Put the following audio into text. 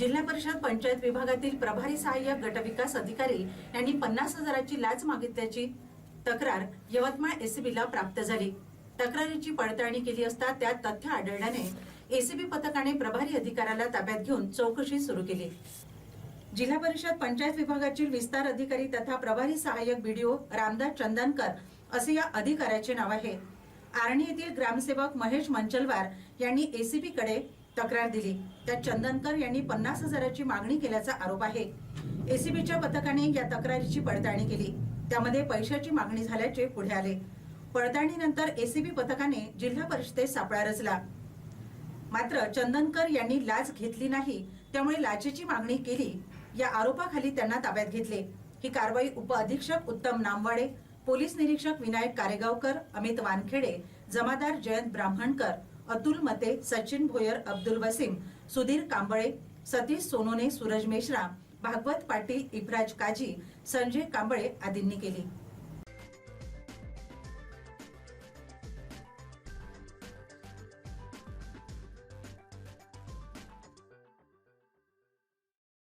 जिल्हा परिषद पंचायत विभागातील प्रभारी सहाय्यक गटविकास अधिकारी यांनी पन्नास हजाराची लाच मागितल्याची तक्रार यवतमाळ एसीबीला प्राप्त झाली. तक्रारीची पडताळणी केली असता त्यात तथ्य आढळल्याने एसीबी पथकाने प्रभारी अधिकाऱ्याला ताब्यात घेऊन चौकशी सुरू केली. जिल्हा परिषद पंचायत विभागातील विस्तार अधिकारी तथा प्रभारी सहाय्यक बीडीओ रामदास चंदनकर असे या अधिकाऱ्याचे नाव आहे. आर्णी येथील ग्रामसेवक महेश मंचलवार यांनी एसीबी कडे तक्रार दिली. त्यात चंदनकर यांनी पन्नास हजाराची मागणी केल्याचा आरोप आहे. एसीबीच्या पथकाने या तक्रारीची पडताळणी केली. त्यामध्ये पैशाची मागणी झाल्याचे पुढे आले. पडताळणीनंतर एसीबी पथकाने जिल्हा परिषदेत सापळा रचला. मात्र चंदनकर यांनी लाच घेतली नाही त्यामुळे लाचेची मागणी केली या आरोपाखाली त्यांना ताब्यात घेतले. ही कारवाई उपअधीक्षक उत्तम नामवाडे पोलीस निरीक्षक विनायक कारेगावकर अमित वानखेडे जमादार जयंत ब्राह्मणकर अतुल मते सचिन भोयर अब्दुल वसीम सुधीर कांबळे सतीश सोनोने सूरज मेश्राम भागवत पाटील इब्राज काजी संजय कांबळे आदींनी केली.